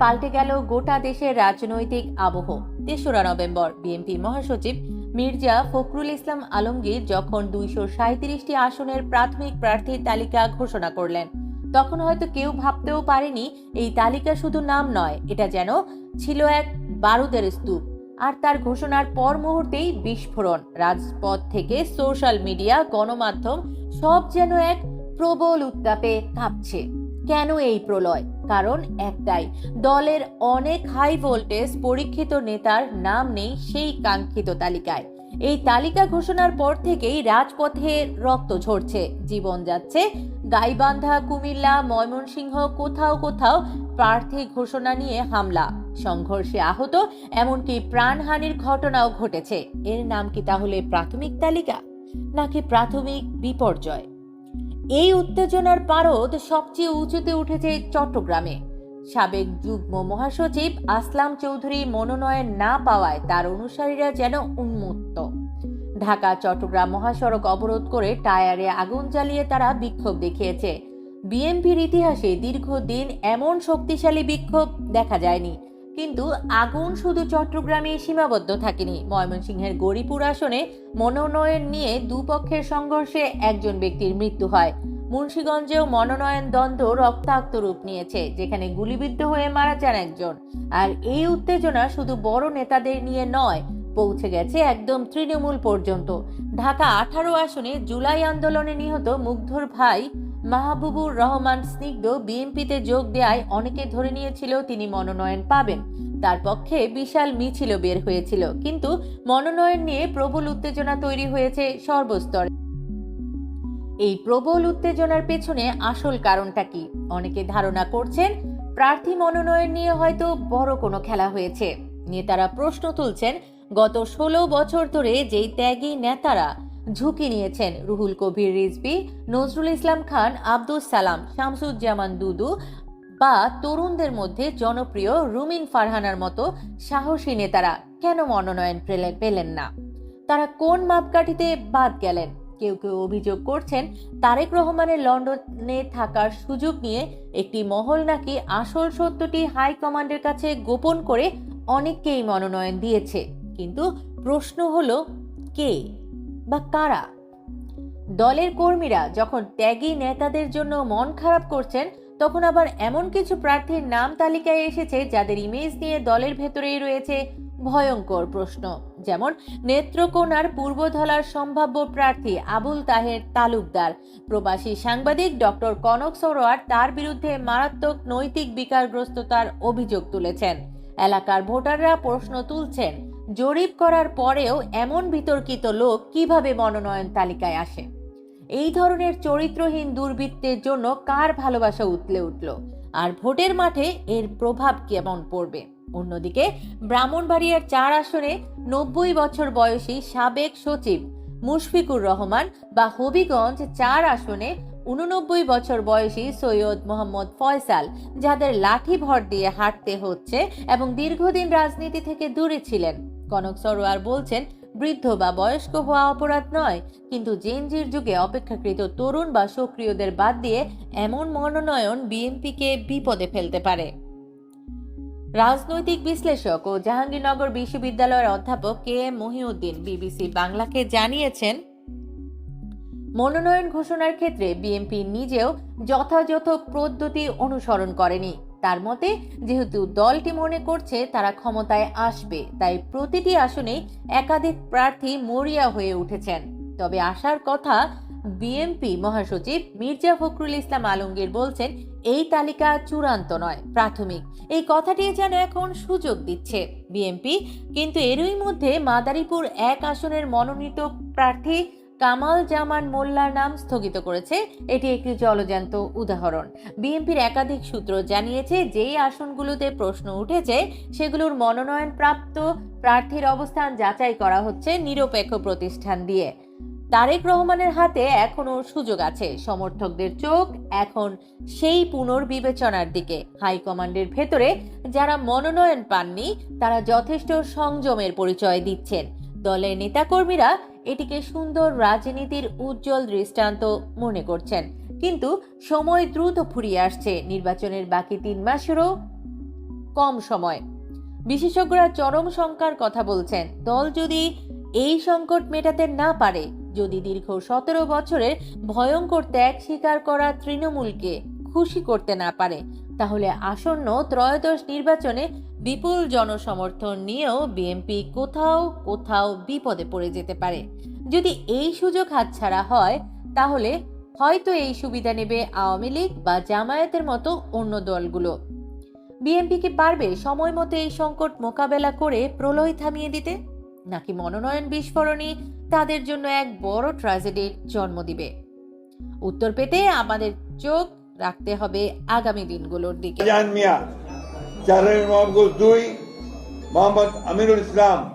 পাল্টে গেল গোটা দেশের রাজনৈতিক আবহ। তেসরা নভেম্বর মহাসচিব মির্জা ফখরুল ইসলাম আলমগীর যখন দুইশো সাঁত্রিশটি আসনের প্রাথমিক প্রার্থীর তালিকা ঘোষণা করলেন, তখন হয়তো কেউ ভাবতেও পারেনি এই তালিকা শুধু নাম নয়, এটা যেন ছিল এক বারুদের স্তূপ। আর তার ঘোষণার পর মুহূর্তেই বিস্ফোরণ। রাজপথ থেকে সোশ্যাল মিডিয়া, গণমাধ্যম, সব যেন এক প্রবল উত্তাপে কাঁপছে। কেন এই প্রলয়? কারণ একটাই, দলের অনেক হাই ভোল্টেজ পরীক্ষিত নেতার নাম নেই সেই কাঙ্ক্ষিত তালিকায়। এই তালিকা ঘোষণার পর থেকেই রাজপথে রক্ত ঝরছে। জীবন যাচ্ছে গাইবান্ধা, কুমিল্লা, ময়মনসিংহ, কোথাও কোথাও প্রার্থী ঘোষণা নিয়ে হামলা। সংঘর্ষে আহত, এমনকি প্রাণহানির ঘটনাও ঘটেছে। এর নাম কি তাহলে প্রাথমিক তালিকা? নাকি প্রাথমিক বিপর্যয়? এই উত্তেজনার পারদ সবচেয়ে উঁচুতে উঠেছে চট্টগ্রামে। সাবেক যুগ্ম মহাসচিব আসলাম চৌধুরী মনোনয়ন না পাওয়ায় তার অনুসারীরা যেন উন্মুক্ত ঢাকা, চট্টগ্রাম মহাসড়ক অবরোধ করে টায়ারে আগুন জ্বালিয়ে তারা বিক্ষোভ দেখিয়েছে। বিএনপির ইতিহাসে দীর্ঘদিন এমন শক্তিশালী বিক্ষোভ দেখা যায়নি। কিন্তু আগুন শুধু চট্টগ্রামে সীমাবদ্ধ থাকেনি। ময়মনসিংহের গরিপুর আসনে মনোনয়ন নিয়ে দুপক্ষের সংঘর্ষে একজন ব্যক্তির মৃত্যু হয়। মুন্সীগঞ্জেও মনোনয়ন দ্বন্দ্ব রক্তাক্ত রূপ নিয়েছে, যেখানে গুলিবিদ্ধ হয়ে মারা যান একজন। আর এই উত্তেজনা শুধু বড় নেতাদের নিয়ে নয়, পৌঁছে গেছে একদম তৃণমূল পর্যন্ত। ঢাকা আঠারো আসনে জুলাই আন্দোলনে নিহত মুগ্ধর ভাই মাহবুবুর রহমান স্নিগ্ধ বিএনপিতে যোগ দেওয়ায় অনেকে ধরে নিয়েছিল তিনি মনোনয়ন পাবেন। তার পক্ষে বিশাল মিছিল বের হয়েছিল। কিন্তু মনোনয়ন নিয়ে প্রবল উত্তেজনা তৈরি হয়েছে সর্বস্তরে। এই প্রবল উত্তেজনার পেছনে আসল কারণটা কি? অনেকে ধারণা করছেন, প্রার্থী মনোনয়ন নিয়ে হয়তো বড় কোনো খেলা হয়েছে। নেতারা প্রশ্ন তুলছেন, গত ষোলো বছর ধরে যেই ত্যাগী নেতারা ঝুঁকি নিয়েছেন রুহুল কবির রিজবি নজরুল ইসলাম খান আব্দুল সালাম, শামসুজ্জামান দুদু বা তরুণদের মধ্যে জনপ্রিয় রুমিন ফারহানার মতো সাহসী নেতারা কেন মনোনয়ন পেলে- পেলেন না? তারা কোন মাপকাঠিতে বাদ গেলেন? কেউ কেউ অভিযোগ করছেন তারেক রহমানের লন্ডনে থাকার সুযোগ নিয়ে একটি মহল নাকি আসল সত্যটি হাইকমান্ডের কাছে গোপন করে অনেককেই মনোনয়ন দিয়েছে। কিন্তু প্রশ্ন হলো, কে? বা কারা? দলের কর্মীরা যখন ত্যাগী নেতাদের জন্য মন খারাপ করছেন, তখন আবার এমন কিছু প্রার্থীর নাম তালিকায় এসেছে যাদের ইমেজ নিয়ে দলের ভেতরেই রয়েছে ভয়ঙ্কর প্রশ্ন। যেমন, নেত্রকোনার পূর্বধলার সম্ভাব্য প্রার্থী আবুল তাহের তালুকদার। প্রবাসী সাংবাদিক ডক্টর কনক সরোয়ার তার বিরুদ্ধে মারাত্মক নৈতিক বিকারগ্রস্ততার অভিযোগ তুলেছেন। এলাকার ভোটাররা প্রশ্ন তুলছেন জরিপ করার পরেও এমন বিতর্কিত লোক কীভাবে মনোনয়ন তালিকায় আসে? এই ধরনের চরিত্রহীন দুর্বৃত্তের জন্য কার ভালোবাসা উতলে উঠল? আর ভোটের মাঠে এর প্রভাব কেমন পড়বে? অন্যদিকে, ব্রাহ্মণবাড়িয়ার চার আসনে নব্বই বছর বয়সী সাবেক সচিব মুশফিকুর রহমান বা হবিগঞ্জ চার আসনে উননব্বই বছর বয়সী সৈয়দ মোহাম্মদ ফয়সাল, যাদের লাঠি ভর দিয়ে হাঁটতে হচ্ছে এবং দীর্ঘদিন রাজনীতি থেকে দূরে ছিলেন। কনক সরোয়ার বলছেন, বৃদ্ধ বা বয়স্ক হওয়া অপরাধ নয়, কিন্তু জেনজির যুগে অপেক্ষাকৃত তরুণ বা সক্রিয়দের বাদ দিয়ে এমন মনোনয়ন বিএনপিকে বিপদে ফেলতে পারে। রাজনৈতিক বিশ্লেষক ও জাহাঙ্গীরনগর বিশ্ববিদ্যালয়ের অধ্যাপক কে এম মহিউদ্দিন বিবিসি বাংলাকে জানিয়েছেন, মনোনয়ন ঘোষণার ক্ষেত্রে বিএনপি নিজেও যথাযথ পদ্ধতি অনুসরণ করেনি। তার মতে, যেহেতু দলটি মনে করছে তারা ক্ষমতায় আসবে, তাই প্রতিটি আসনে একাধিক প্রার্থী মরিয়া হয়ে উঠেছেন। তবে আসার কথা, বিএনপি মহাসচিব মির্জা ফখরুল ইসলাম আলমগীর বলছেন, এই তালিকা চূড়ান্ত নয়, প্রাথমিক। এই কথাটি যেন এখন সুযোগ দিচ্ছে বিএনপি, কিন্তু এরই মধ্যে মাদারীপুর এক আসনের মনোনীত প্রার্থী কামাল জামান মোল্লার নাম স্থগিত করেছে। এটি একটি জলজান্ত উদাহরণ। বিএনপির একাধিক সূত্র জানিয়েছে, যেই আসনগুলোতে প্রশ্ন উঠেছে, সেগুলোর মনোনয়ন প্রাপ্ত প্রার্থীর অবস্থান যাচাই করা হচ্ছে নিরপেক্ষ প্রতিষ্ঠান দিয়ে। তারেক রহমানের হাতে এখনও সুযোগ আছে। সমর্থকদের চোখ এখন সেই পুনর্বিবেচনার দিকে। হাইকমান্ডের ভেতরে যারা মনোনয়ন পাননি, তারা যথেষ্ট সংযমের পরিচয় দিচ্ছেন। দলের নেতাকর্মীরা এটিকে সুন্দর রাজনীতির উজ্জ্বল দৃষ্টান্ত মনে করছেন। কিন্তু সময় দ্রুত ফুরিয়ে আসছে। নির্বাচনের বাকি তিন মাসেরও কম সময়। বিশেষজ্ঞরা চরম শঙ্কার কথা বলছেন, দল যদি এই সংকট মেটাতে না পারে, যদি দীর্ঘ সতেরো বছরের ভয়ঙ্কর ত্যাগ স্বীকার করা তৃণমূলকে খুশি করতে না পারে, তাহলে আসন্ন ত্রয়োদশ নির্বাচনে বিপুল জনসমর্থন নিয়েও বিএনপি কোথাও কোথাও বিপদে পড়ে যেতে পারে। যদি এই সুযোগ হাতছাড়া হয়, তাহলে হয়তো এই সুবিধা নেবে আওয়ামী লীগ বা জামায়াতের মতো অন্য দলগুলো। বিএনপি কি পারবে সময় মতো এই সংকট মোকাবেলা করে প্রলয় থামিয়ে দিতে? নাকি মনোনয়ন বিস্ফোরণই তাদের জন্য এক বড় ট্র্যাজেডির জন্ম দিবে? উত্তর পেতে আমাদের চোখ রাখতে হবে আগামী দিনগুলোর দিকে। شهرهای نام گل دوی محمد امین الاسلام